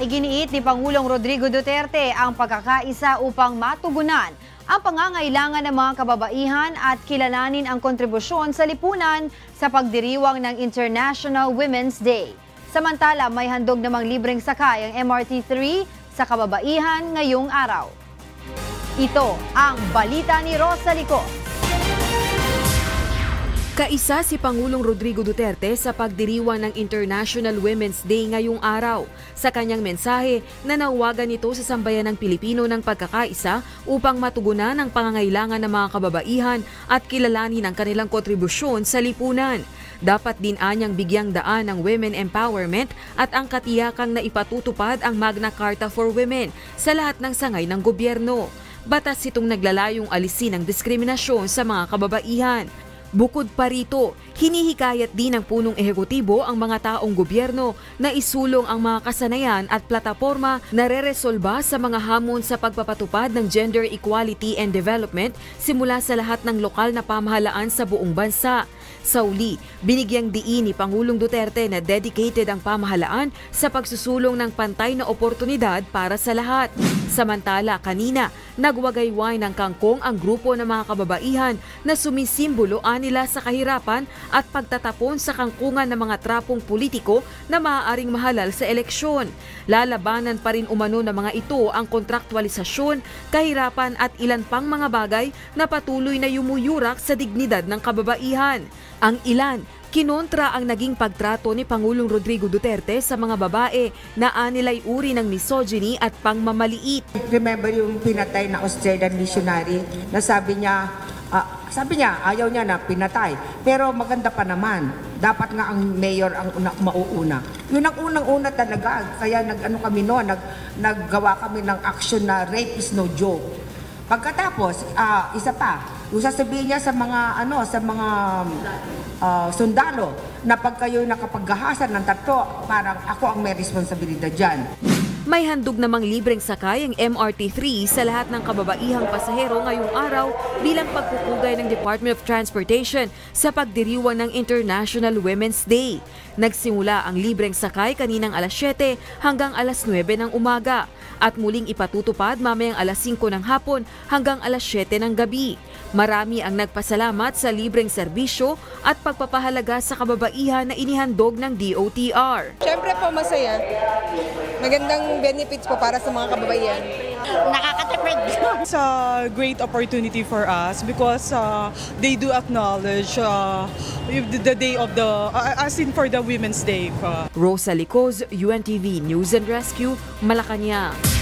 iginiit ni Pangulong Rodrigo Duterte ang pagkakaisa upang matugunan ang pangangailangan ng mga kababaihan at kilalanin ang kontribusyon sa lipunan sa pagdiriwang ng International Women's Day. Samantala, may handog namang libreng sakay ang MRT-3 sa kababaihan ngayong araw. Ito ang balita ni Rosa Licos. Kaisa si Pangulong Rodrigo Duterte sa pagdiriwang ng International Women's Day ngayong araw. Sa kanyang mensahe, nanawagan nito sa sambayan ng Pilipino ng pagkakaisa upang matugunan ang pangangailangan ng mga kababaihan at kilalanin ang kanilang kontribusyon sa lipunan. Dapat din anyang bigyang daan ang women empowerment at ang katiyakang na ipatutupad ang Magna Carta for Women sa lahat ng sangay ng gobyerno. Batas itong naglalayong alisin ang diskriminasyon sa mga kababaihan. Bukod pa rito, hinihikayat din ng punong ehekutibo ang mga taong gobyerno na isulong ang mga kasanayan at plataforma na reresolba sa mga hamon sa pagpapatupad ng gender equality and development simula sa lahat ng lokal na pamahalaan sa buong bansa. Sa uli, binigyang diin ni Pangulong Duterte na dedicated ang pamahalaan sa pagsusulong ng pantay na oportunidad para sa lahat. Samantala, kanina, nagwagayway ng kangkong ang grupo ng mga kababaihan na sumisimbolo nila sa kahirapan at pagtatapon sa kangkungan ng mga trapong politiko na maaaring mahalal sa eleksyon. Lalabanan pa rin umano ng mga ito ang kontraktualisasyon, kahirapan at ilan pang mga bagay na patuloy na yumuyurak sa dignidad ng kababaihan. Ang ilan, kinontra ang naging pagtrato ni Pangulong Rodrigo Duterte sa mga babae na anilay uri ng misogyny at pangmamaliit. Remember yung pinatay na Australian missionary na sabi niya, ah, sabi niya, ayaw niya na pinatay. Pero maganda pa naman. Dapat nga ang mayor ang una, mauuna. Yun ang unang-una talaga. Kaya nag-ano kami noon, nag, naggawa kami ng action na rape is no joke. Pagkatapos, ah, isa pa, yung sasabihin niya sa mga ano, sa mga ah, sundalo na pag kayo nakapaggahasan ng tatlo, parang ako ang may responsibilidad diyan. May handog namang libreng sakay ang MRT-3 sa lahat ng kababaihang pasahero ngayong araw bilang pagpupugay ng Department of Transportation sa pagdiriwang ng International Women's Day. Nagsimula ang libreng sakay kaninang alas 7 hanggang alas 9 ng umaga at muling ipatutupad mamayang alas 5 ng hapon hanggang alas 7 ng gabi. Marami ang nagpasalamat sa libreng serbisyo at pagpapahalaga sa kababaihan na inihandog ng DOTR. Siyempre po masaya. Magandang benefits po para sa mga kababaihan. nakakatipid. It's a great opportunity for us because uh, they do acknowledge uh, the, the day of the, uh, as in for the Women's Day. Uh. Rosa Licoz, UNTV News and Rescue, Malacanang.